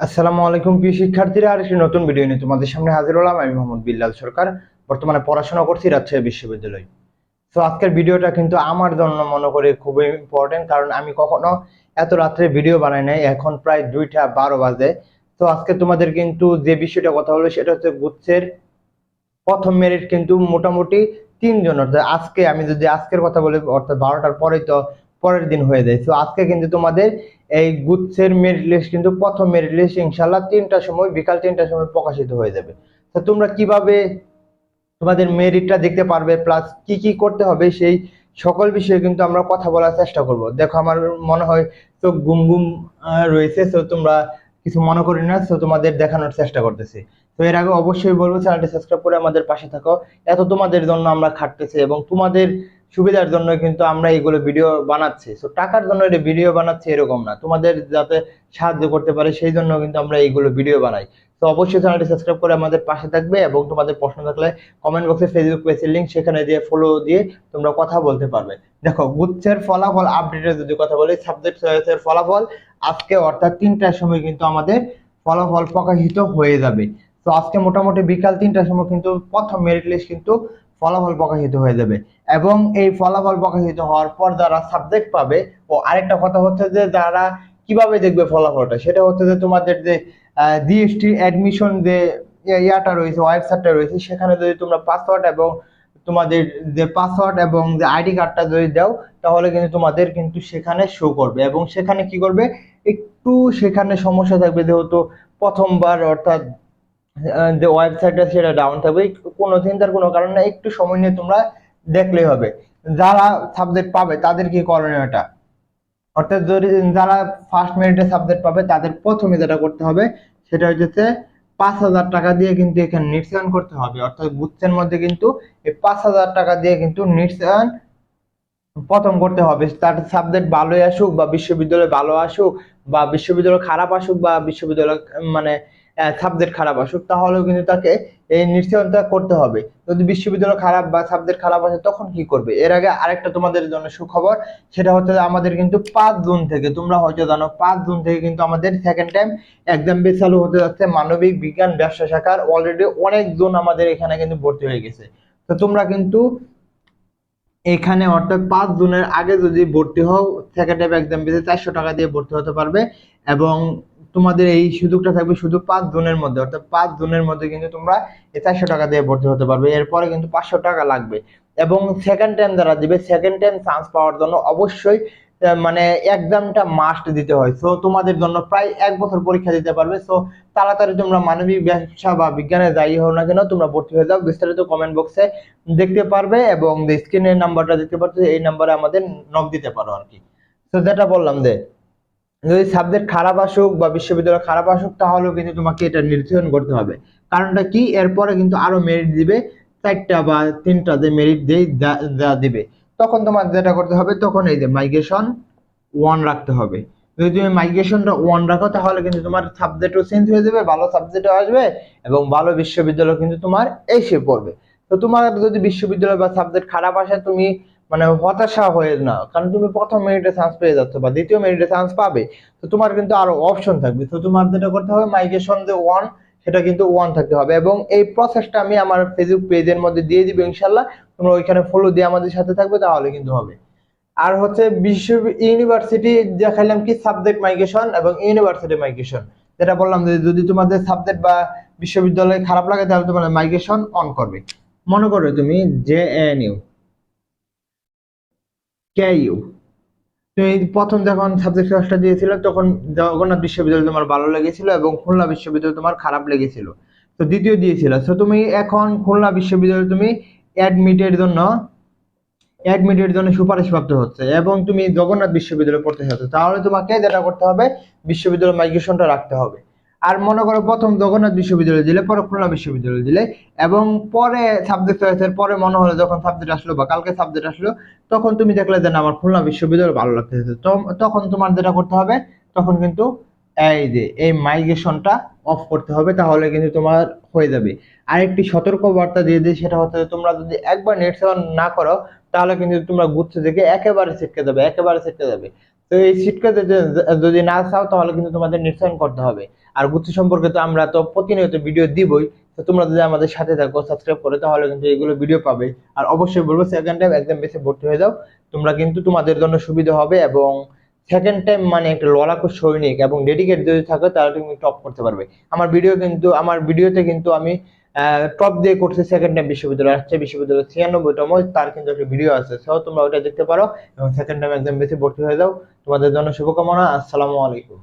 আসসালামু আলাইকুম, প্রিয় শিক্ষার্থীরা। আর একটি নতুন ভিডিও নিয়ে তোমাদের সামনে হাজির হলাম। আমি মোহাম্মদ বিল্লাল সরকার। বর্তমানে পড়াশোনা করছি রাজশাহী বিশ্ববিদ্যালয়। তো আজকের ভিডিওটা কিন্তু আমার জন্য মনে করি খুবই ইম্পর্টেন্ট কারণ আমি কখনো এত রাত্রে ভিডিও বানাই নাই। এখন প্রায় দুইটা বারো বাজে। তো আজকে তোমাদের কিন্তু যে বিষয়টা কথা হলো সেটা হচ্ছে গুচ্ছের প্রথম মেরিট কিন্তু মোটামুটি তিনজন অর্থাৎ আজকে আমি যদি আজকের কথা বলি, অর্থাৎ বারোটার পরেই তো পরের দিন হয়ে যায়। তো আজকে কিন্তু তোমাদের এই গুচ্ছের মেরিট লিস্ট কিন্তু প্রথম মেরিট লিস্ট ইনশাল্লাহ তিনটার সময়, বিকাল তিনটার সময় প্রকাশিত হয়ে যাবে। তো তোমরা কীভাবে তোমাদের মেরিটটা দেখতে পারবে প্লাস কি কি করতে হবে, সেই সকল বিষয়ে কিন্তু আমরা কথা বলার চেষ্টা করব। দেখো, আমার মনে হয় তো গুম গুম রয়েছে তো তোমরা কিছু মনে করি না তো তোমাদের দেখানোর চেষ্টা করতেছি। তো এর আগে অবশ্যই বলব চ্যানেলটি সাবস্ক্রাইব করে আমাদের পাশে থাকো। এত তোমাদের জন্য আমরা খাটতেছি এবং তোমাদের সুবিধার জন্য কিন্তু আমরা এইগুলো ভিডিও বানাচ্ছি। তো টাকার জন্য এটা ভিডিও বানাচ্ছি এরকম না। তোমাদের যাতে সাহায্য করতে পারে, সেই জন্য কিন্তু আমরা এইগুলো ভিডিও বানাই। তো অবশ্যই চ্যানেলটি সাবস্ক্রাইব করে আমাদের পাশে থাকবে এবং তোমাদের প্রশ্ন থাকলে কমেন্ট বক্সে ফেসবুক পেজের লিঙ্ক সেখানে দিয়ে ফলো দিয়ে তোমরা কথা বলতে পারবে। দেখো, গুচ্ছের ফলাফল আপডেটের যদি কথা বলি সাবজেক্ট চয়েসের ফলাফল আজকে অর্থাৎ তিনটার সময় কিন্তু আমাদের ফলাফল প্রকাশিত হয়ে যাবে। তো আজকে মোটামুটি বিকাল তিনটার সময় কিন্তু প্রথম মেরিট লিস্ট কিন্তু ফলাফল প্রকাশিত হয়ে যাবে। এবং এই ফলাফল প্রকাশিত হওয়ার পর যারা সাবজেক্ট পাবে, ও আরেকটা কথা হচ্ছে যে যারা কীভাবে দেখবে ফলাফলটা, সেটা হচ্ছে যে তোমাদের যে জিএসটি অ্যাডমিশন যে ইয়াটা রয়েছে ওয়েবসাইটটা রয়েছে, সেখানে যদি তোমরা পাসওয়ার্ড এবং তোমাদের যে পাসওয়ার্ড এবং যে আইডি কার্ডটা যদি দাও, তাহলে কিন্তু তোমাদের কিন্তু সেখানে শো করবে। এবং সেখানে কি করবে? একটু সেখানে সমস্যা থাকবে, যেহেতু প্রথমবার অর্থাৎ যে ওয়েবসাইটটা সেটা ডাউন থাকবে। কোনো চিন্তার কোনো কারণ নেই, একটু সময় নিয়ে তোমরা দেখলেই হবে। যারা সাবজেক্ট পাবে, তাদের কি করণীয়টা অর্থাৎ যদি যারা ফার্স্ট মেরিটে সাবজেক্ট পাবে, তাদের প্রথমে যেটা করতে হবে, সেটা হচ্ছে পাঁচ হাজার টাকা দিয়ে কিন্তু এখানে নির্সায়ন করতে হবে। অর্থাৎ গুচ্ছের মধ্যে কিন্তু এই পাঁচ হাজার টাকা দিয়ে কিন্তু নির্সায়ন প্রথম করতে হবে। তার সাবজেক্ট ভালোই আসুক বা বিশ্ববিদ্যালয় ভালো আসুক বা বিশ্ববিদ্যালয় খারাপ আসুক বা বিশ্ববিদ্যালয় মানে সাবজেক্ট খারাপ আসুক, তাহলেও কিন্তু তাকে এই নিশ্চয়তা করতে হবে। যদি বিশ্ববিদ্যালয় খারাপ বা সাবজেক্ট খারাপ আসে, তখন কি করবে? এর আগে আরেকটা তোমাদের জন্য সুখবর, সেটা হচ্ছে আমাদের কিন্তু পাঁচ জুন থেকে, তোমরা হয়তো জানো, পাঁচ জুন থেকে কিন্তু আমাদের সেকেন্ড টাইম এক্সাম বেস চালু হতে যাচ্ছে, মানবিক বিজ্ঞান ব্যবসা শাখার। অলরেডি অনেক জন আমাদের এখানে কিন্তু ভর্তি হয়ে গেছে। তো তোমরা কিন্তু এখানে অর্থাৎ পাঁচ জুনের আগে যদি ভর্তি হও সেকেন্ড টাইম এক্সাম বেসে চারশো টাকা দিয়ে ভর্তি হতে পারবে এবং তোমাদের এই সুযোগটা থাকবে শুধু পাঁচ জুনের মধ্যে, অর্থাৎ পাঁচ জুনের মধ্যে কিন্তু তোমরা চারশো টাকা দিয়ে ভর্তি হতে পারবে, এরপরে কিন্তু পাঁচশো টাকা লাগবে। এবং সেকেন্ড টাইম যারা দিবে সেকেন্ড টাইম চান্স পাওয়ার জন্য অবশ্যই মানে এক্সামটা মাস্ট দিতে হয়। সো তোমাদের জন্য প্রায় এক বছর পরীক্ষা দিতে পারবে। সো তাড়াতাড়ি তোমরা মানবিক ব্যবসা বা বিজ্ঞানে যাই হও না কেন, তোমরা ভর্তি হয়ে যাও। বিস্তারিত কমেন্ট বক্সে দেখতে পারবে এবং স্ক্রিনের নাম্বারটা দেখতে পাচ্ছ এই নাম্বারে আমাদের নক দিতে পারো আর কি। তো যেটা বললাম যে যদি সাবজেক্ট খারাপ আসুক বা বিশ্ববিদ্যালয় খারাপ আসুক, তাহলেও কিন্তু তোমাকে এটা নির্ধারণ করতে হবে। কারণটা কি? এরপরে কিন্তু আরও মেরিট দিবে, চারটা বা তিনটা যে মেরিট দিয়ে, যা দিবে। তখন তোমার যেটা করতে হবে, তখন এই যে মাইগ্রেশন ওয়ান রাখতে হবে। যদি তুমি মাইগ্রেশনটা ওয়ান রাখো, তাহলে কিন্তু তোমার সাবজেক্টও চেঞ্জ হয়ে যাবে, ভালো সাবজেক্টও আসবে এবং ভালো বিশ্ববিদ্যালয় কিন্তু তোমার এসে পড়বে। তো তোমার যদি বিশ্ববিদ্যালয় বা সাবজেক্ট খারাপ আসে, তুমি মানে হতাশা হয়ে না। কারণ তুমি প্রথম মেরিটে চান্স পেয়ে যাচ্ছ বা দ্বিতীয় মেরিটে চান্স পাবে। তো তোমার কিন্তু আরও অপশন থাকবে। তো তোমার যেটা করতে হবে মাইগ্রেশন যে ওয়ান সেটা কিন্তু ওয়ান থাকতে হবে। এবং এই প্রসেসটা আমি আমার ফেসবুক পেজের মধ্যে দিয়ে দিব ইনশাল্লাহ। তোমরা ওইখানে ফলো দিয়ে আমাদের সাথে থাকবে, তাহলে কিন্তু হবে। আর হচ্ছে বিশ্ব ইউনিভার্সিটি দেখাইলাম কি সাবজেক্ট মাইগ্রেশন এবং ইউনিভার্সিটি মাইগ্রেশন যেটা বললাম যে যদি তোমাদের সাবজেক্ট বা বিশ্ববিদ্যালয় খারাপ লাগে, তাহলে তোমার মাইগ্রেশন অন করবে। মনে করো তুমি J N U K U তুমি প্রথম যখন সাবজেক্ট ক্লাসটা দিয়েছিল, তখন জগন্নাথ বিশ্ববিদ্যালয় তোমার ভালো লেগেছিল এবং খুলনা বিশ্ববিদ্যালয় তোমার খারাপ লেগেছিল। তো দ্বিতীয় দিয়েছিল। তো তুমি এখন খুলনা বিশ্ববিদ্যালয়ে তুমি অ্যাডমিটের জন্য অ্যাডমিটের জন্য সুপারিশ প্রাপ্ত হচ্ছে এবং তুমি জগন্নাথ বিশ্ববিদ্যালয়ে পড়তে চাচ্ছ তাহলে তোমাকে যেটা করতে হবে বিশ্ববিদ্যালয় মাইগ্রেশনটা রাখতে হবে। আর মনে করো প্রথম জগন্নাথ বিশ্ববিদ্যালয় দিলে, পরে খুলনা বিশ্ববিদ্যালয় দিলে, এবং পরে সাবজেক্ট চয়েসের পরে মনে হলো যখন সাবজেক্ট আসলো বা কালকে সাবজেক্ট আসলো, তখন তুমি দেখলে যে না, আমার খুলনা বিশ্ববিদ্যালয় ভালো লাগতেছে। তখন তোমার যেটা করতে হবে, তখন কিন্তু এই যে, এই মাইগ্রেশনটা অফ করতে হবে, তাহলে কিন্তু তোমার হয়ে যাবে। আরেকটি সতর্ক বার্তা দিয়ে দিই, সেটা হচ্ছে তোমরা যদি একবার নেট সেভেন না করো, তাহলে কিন্তু তোমরা গুচ্ছ থেকে একেবারে ছিটকে যাবে, একেবারে ছিটকে যাবে। তো এই সিটকে যদি না চাও তাহলে কিন্তু তোমাদের নির্ধারণ করতে হবে। আর গুচ্ছ সম্পর্কে তো আমরা তো প্রতিনিয়ত ভিডিও দিবই, তো তোমরা যদি আমাদের সাথে থাকো সাবস্ক্রাইব করে, তাহলে কিন্তু এগুলো ভিডিও পাবে। আর অবশ্যই বলব সেকেন্ড টাইম একদম বেশি ভর্তি হয়ে যাও। তোমরা কিন্তু তোমাদের জন্য সুবিধা হবে এবং সেকেন্ড টাইম মানে একটা লড়াকু সৈনিক এবং ডেডিকেট যদি থাকো, তাহলে তুমি টপ করতে পারবে। আমার ভিডিও কিন্তু আমার ভিডিওতে কিন্তু আমি টপ দিয়ে করছে সেকেন্ড টাইম বিশ্ববিদ্যালয় রাজশাহী বিশ্ববিদ্যালয় ছিয়ানব্বইতম, তার কিন্তু একটা ভিডিও আছে। সেও তোমরা ওটা দেখতে পারো এবং সেকেন্ড টাইম একদম বেশি ভর্তি হয়ে যাও। তোমাদের জন্য শুভকামনা, আসসালামু আলাইকুম।